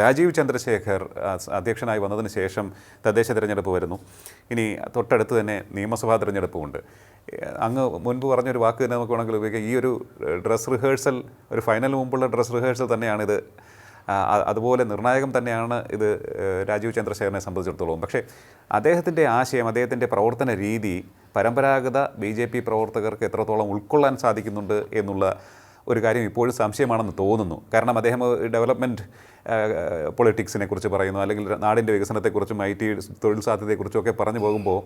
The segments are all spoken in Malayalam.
രാജീവ് ചന്ദ്രശേഖർ അധ്യക്ഷനായി വന്നതിന് ശേഷം തദ്ദേശ തിരഞ്ഞെടുപ്പ് വരുന്നു. ഇനി തൊട്ടടുത്ത് തന്നെ നിയമസഭാ തിരഞ്ഞെടുപ്പുമുണ്ട്. അങ്ങ് മുൻപ് പറഞ്ഞൊരു വാക്ക് തന്നെ നമുക്ക് വേണമെങ്കിൽ ഉപയോഗിക്കാം. ഈ ഒരു ഡ്രസ് റിഹേഴ്സൽ ഒരു ഫൈനൽ മുമ്പുള്ള ഡ്രസ് റിഹേഴ്സൽ തന്നെയാണിത് അതുപോലെ നിർണായകം തന്നെയാണ് ഇത് രാജീവ് ചന്ദ്രശേഖരനെ സംബന്ധിച്ചിടത്തോളം. പക്ഷേ അദ്ദേഹത്തിന്റെ ആശയം അദ്ദേഹത്തിന്റെ പ്രവർത്തന രീതി പരമ്പരാഗത ബി പ്രവർത്തകർക്ക് എത്രത്തോളം ഉൾക്കൊള്ളാൻ സാധിക്കുന്നുണ്ട് എന്നുള്ള ഒരു കാര്യം ഇപ്പോഴും സംശയമാണെന്ന് തോന്നുന്നു. കാരണം അദ്ദേഹം ഡെവലപ്മെന്റ് പൊളിറ്റിക്സിനെ കുറിച്ച് പറയുന്നു അല്ലെങ്കിൽ നാടിന്റെ വികസനത്തെക്കുറിച്ചും ഐ ടി തൊഴിൽ സാധ്യതയെക്കുറിച്ചും ഒക്കെ പറഞ്ഞു പോകുമ്പോൾ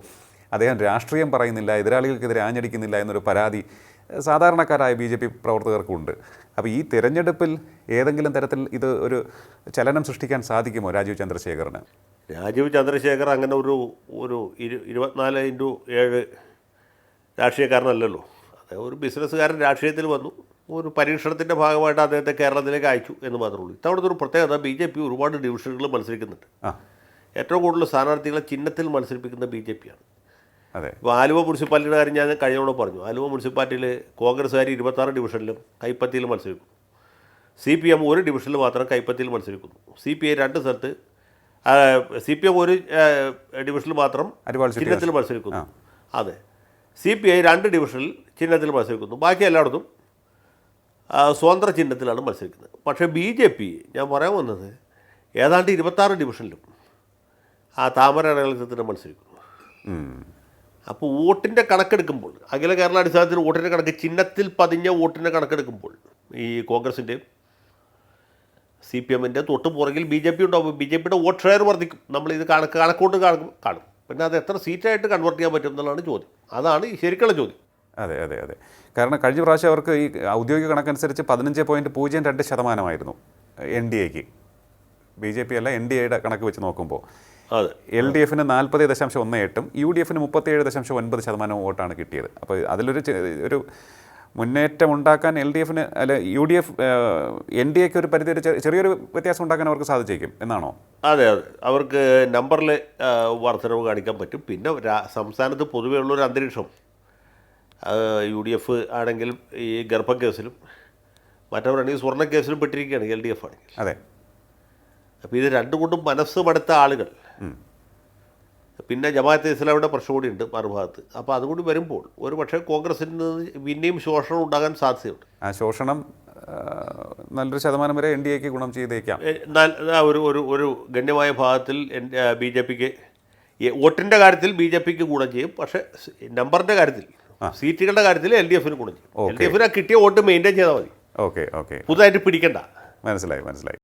അദ്ദേഹം രാഷ്ട്രീയം പറയുന്നില്ല എതിരാളികൾക്കെതിരെ ആഞ്ഞടിക്കുന്നില്ല എന്നൊരു പരാതി സാധാരണക്കാരായ ബി ജെ പി പ്രവർത്തകർക്കുണ്ട്. അപ്പോൾ ഈ തിരഞ്ഞെടുപ്പിൽ ഏതെങ്കിലും തരത്തിൽ ഇത് ഒരു ചലനം സൃഷ്ടിക്കാൻ സാധിക്കുമോ രാജീവ് ചന്ദ്രശേഖറിന്? രാജീവ് ചന്ദ്രശേഖർ അങ്ങനെ ഒരു ഒരു ഇരു ഇരുപത്തിനാല് ഇന്റു ഏഴ് രാഷ്ട്രീയക്കാരനല്ലല്ലോ. അദ്ദേഹം ഒരു ബിസിനസ്സുകാരൻ രാഷ്ട്രീയത്തിൽ വന്നു. ഒരു പരീക്ഷണത്തിന്റെ ഭാഗമായിട്ട് അദ്ദേഹത്തെ കേരളത്തിലേക്ക് അയച്ചു എന്ന് മാത്രമേ ഉള്ളൂ. ഇത്തവണത്തെ ഒരു പ്രത്യേകത ബി ജെ പി ഒരുപാട് ഡിവിഷനുകൾ മത്സരിക്കുന്നുണ്ട്. ഏറ്റവും കൂടുതൽ സ്ഥാനാർത്ഥികളെ ചിഹ്നത്തിൽ മത്സരിപ്പിക്കുന്ന ബി ജെ പിയാണ് അതെ. ഇപ്പോൾ ആലുവ മുനിസിപ്പാലിറ്റിയുടെ കാര്യം ഞാൻ കഴിഞ്ഞോടെ പറഞ്ഞു. ആലുവ മുനിസിപ്പാലിറ്റിയിൽ കോൺഗ്രസ്സുകാർ ഇരുപത്താറ് ഡിവിഷനിലും കൈപ്പത്തിയിൽ മത്സരിക്കും. സി പി എം ഒരു ഡിവിഷനിൽ മാത്രം കൈപ്പത്തിയിൽ മത്സരിക്കുന്നു. സി പി ഐ രണ്ട് സ്ഥലത്ത് സി പി എം ഒരു ഡിവിഷനിൽ മാത്രം ചിഹ്നത്തിൽ മത്സരിക്കുന്നു. അതെ. സി പി ഐ രണ്ട് ഡിവിഷനിൽ ചിഹ്നത്തിൽ മത്സരിക്കുന്നു. ബാക്കി എല്ലായിടത്തും സ്വതന്ത്ര ചിഹ്നത്തിലാണ് മത്സരിക്കുന്നത്. പക്ഷേ ബി ജെ പി ഞാൻ പറയാൻ വന്നത് ഏതാണ്ട് ഇരുപത്താറ് ഡിവിഷനിലും ആ താമര അടയാളത്തിന് മത്സരിക്കുന്നു. അപ്പോൾ വോട്ടിന്റെ കണക്കെടുക്കുമ്പോൾ അഖില കേരള അടിസ്ഥാനത്തിൽ വോട്ടിന്റെ കണക്ക് ചിഹ്നത്തിൽ പതിഞ്ഞ വോട്ടിന്റെ കണക്കെടുക്കുമ്പോൾ ഈ കോൺഗ്രസിന്റെയും സി പി എമ്മിന്റെ തൊട്ട് പുറകിൽ ബി ജെ പി ഉണ്ടാവും ബി ജെ പിയുടെ വോട്ട് ഷെയർ വർദ്ധിക്കും. നമ്മൾ ഇത് കണക്ക് കണക്കോട്ട് കാണും. കാണും. പിന്നെ അത് എത്ര സീറ്റായിട്ട് കൺവേർട്ട് ചെയ്യാൻ പറ്റും എന്നുള്ളതാണ് ചോദ്യം. അതാണ് ശരിക്കുള്ള ചോദ്യം. അതെ അതെ അതെ. കാരണം കഴിഞ്ഞ പ്രാവശ്യം അവർക്ക് ഈ ഔദ്യോഗിക കണക്കനുസരിച്ച് പതിനഞ്ച് പോയിന്റ് പൂജ്യം രണ്ട് ശതമാനമായിരുന്നു N D A. B J P അല്ല എൻ ഡി എയുടെ കണക്ക് വെച്ച് നോക്കുമ്പോൾ. അതെ. എൽ ഡി എഫിന് നാൽപ്പത് ദശാംശം ഒന്ന് എട്ടും യു ഡി എഫിന് മുപ്പത്തേഴ് ദശാംശം ഒൻപത് ശതമാനം വോട്ടാണ് കിട്ടിയത്. അപ്പോൾ അതിലൊരു ഒരു മുന്നേറ്റം ഉണ്ടാക്കാൻ എൽ ഡി എഫിന് അല്ല U D F N D A ഒരു പരിധി ഒരു ചെറിയൊരു വ്യത്യാസം ഉണ്ടാക്കാൻ അവർക്ക് സാധിച്ചേക്കും എന്നാണോ? അതെ അതെ. അവർക്ക് നമ്പറിൽ വർധനവ് കാണിക്കാൻ പറ്റും. പിന്നെ സംസ്ഥാനത്ത് പൊതുവേ ഉള്ളൊരു അന്തരീക്ഷം. യു ഡി എഫ് ആണെങ്കിലും ഈ ഗർഭക്കേസിലും മറ്റവരാണെങ്കിൽ സ്വർണ കേസിലും പെട്ടിരിക്കുകയാണ് എൽ ഡി എഫ് ആണെങ്കിൽ. അതെ. അപ്പോൾ ഇത് രണ്ടു കൂട്ടും മനസ്സ് പടുത്ത ആളുകൾ. പിന്നെ ജമാഅത്തെ ഇസ്ലാമിയുടെ പ്രശ്നം കൂടി ഉണ്ട് മറുഭാഗത്ത്. അപ്പോൾ അതുകൂടി വരുമ്പോൾ ഒരു പക്ഷേ കോൺഗ്രസിന് നിന്ന് പിന്നെയും ശോഷണം ഉണ്ടാകാൻ സാധ്യതയുണ്ട്. ആ ശോഷണം നല്ലൊരു ശതമാനം വരെ എൻ ഡി എക്ക് ഗുണം ചെയ്തേക്കാം. ഒരു ഒരു ഒരു ഗണ്യമായ ഭാഗത്തിൽ ബി ജെ പിക്ക് വോട്ടിന്റെ കാര്യത്തിൽ ബി ജെ പിക്ക് ഗുണം ചെയ്യും. പക്ഷേ നമ്പറിന്റെ കാര്യത്തിൽ സീറ്റുകളുടെ കാര്യത്തിൽ എൽ ഡി എഫിന് ഗുണം ചെയ്യും. എൽ ഡി എഫിന് കിട്ടിയ വോട്ട് മെയിന്റെയിൻ ചെയ്താൽ മതി. Okay okay. പുതുതായിട്ട് പിടിക്കണ്ട. മനസ്സിലായി മനസ്സിലായി.